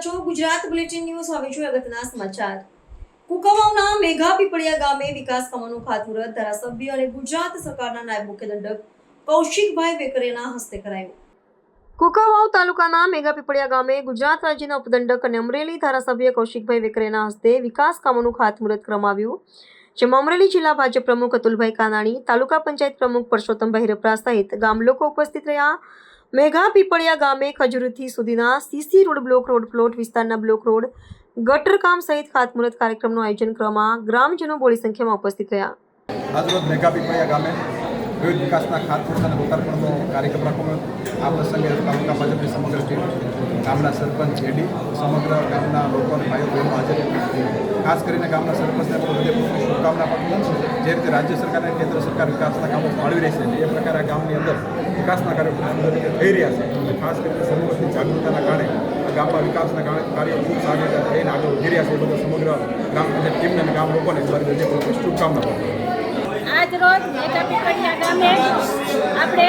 છો, Gujarat bulletin news, હવે જોઈએ અગત્યના સમાચાર. કુકમાવના મેઘા પીપળિયા ગામે વિકાસ કામોનું ખાતમુહૂર્ત, ધારાસભ્ય અને ગુજરાત સરકારના નાયબ મુખ્યદંડક કૌશિકભાઈ વેકરેના હસ્તે કરાયું. કુકાવાવ તાલુકાના મેગા પીપળિયા ગામે ગુજરાત રાજ્યના ઉપદંડક અને અમરેલી ધારાસભ્ય કૌશિકભાઈ વેકરેના હસ્તે વિકાસ કામોનું ખાતમુહૂર્ત કરવામાં જેમાં અમરેલી જિલ્લા ભાજપ પ્રમુખ અતુલભાઈ કાનાણી, તાલુકા પંચાયત પ્રમુખ પરસોત્તમભાઈ રપરા સહિત ગામ લોકો ઉપસ્થિત રહ્યા. મેઘા પીપળિયા ગામે ખજુરથી સુધીના CC road block road plot વિસ્તારના બ્લોક રોડ ગટર કામ સહિત ખાતમુહૂર્ત કાર્યક્રમનું આયોજન કરવામાં ગ્રામજનો બોડી સંખ્યામાં ઉપસ્થિત રહ્યા આજરોજ મેઘા પીપળિયા ગામે વિવિધ વિકાસના ખાતમુહૂર્ત અને લોકાર્પણનો કાર્યક્રમ રાખવામાં આ પ્રસંગે તાલુકા ભાજપની સમગ્ર ટીમ, ગામના સરપંચ, એડી, સમગ્ર ગામના લોકો અને ભાઈઓ, બહેનો હાજર. ખાસ કરીને ગામના સરપંચને પણ હૃદયપૂર્વક શુભકામના પાઠવું જે રીતે રાજ્ય સરકાર અને કેન્દ્ર સરકાર વિકાસના કામો ફાળવી રહી છે, એ પ્રકારે ગામની અંદર વિકાસના કાર્યો થઈ રહ્યા છે. ખાસ કરીને સમૂહની જાગૃતતાના કારણે ગામમાં વિકાસના કાર્યો ખૂબ સારી રીતે થઈને આગળ વધી રહ્યા છે. એ બધા સમગ્ર ગ્રામ પંચાયત ટીમને અને ગામ લોકોને મારી હૃદયપૂર્વક શુભકામના પાઠવું આજ રોજ મેઘા પીપળિયા ગામે આપણે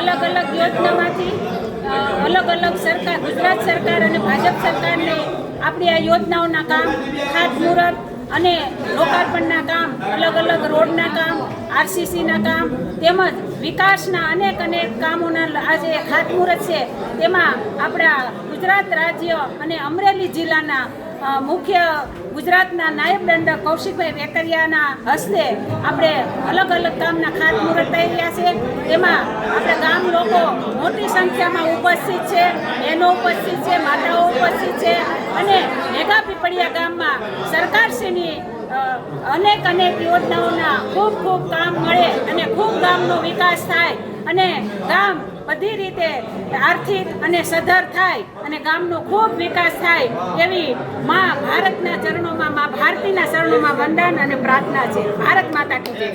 અલગ અલગ યોજનામાંથી અલગ અલગ સરકાર, ગુજરાત સરકાર અને ભાજપ સરકારની આપણી આ યોજનાઓના કામ, ખાતમુહૂર્ત અને લોકાર્પણના કામ અલગ અલગ રોડના કામ, આરસીસીના કામ, તેમજ વિકાસના અનેક અનેક કામોના આજે ખાતમુહૂર્ત છે, તેમાં આપણા ગુજરાત રાજ્ય અને અમરેલી જિલ્લાના મુખ્ય ગુજરાતના નાયબ દંડક કૌશિકભાઈ વેકરિયાના હસ્તે આપણે અલગ અલગ કામના ખાતમુહૂર્ત થઈ રહ્યા છે. તેમાં આપણા ગામ લોકો મોટી સંખ્યામાં ઉપસ્થિત છે, બહેનો ઉપસ્થિત છે, માતાઓ ઉપસ્થિત છે અને મેગા પીપળિયા ગામમાં સરકારશ્રીની અનેક અનેક યોજનાઓના ખૂબ ખૂબ કામ મળે અને ખૂબ ગામનો વિકાસ થાય. અને ગામ બધી રીતે આર્થિક અને સધર થાય અને ગામનો ખૂબ વિકાસ થાય એવી મા ભારતના ચરણોમાં, મા ભારતીના ચરણોમાં વંદન અને પ્રાર્થના છે. ભારત માતા કી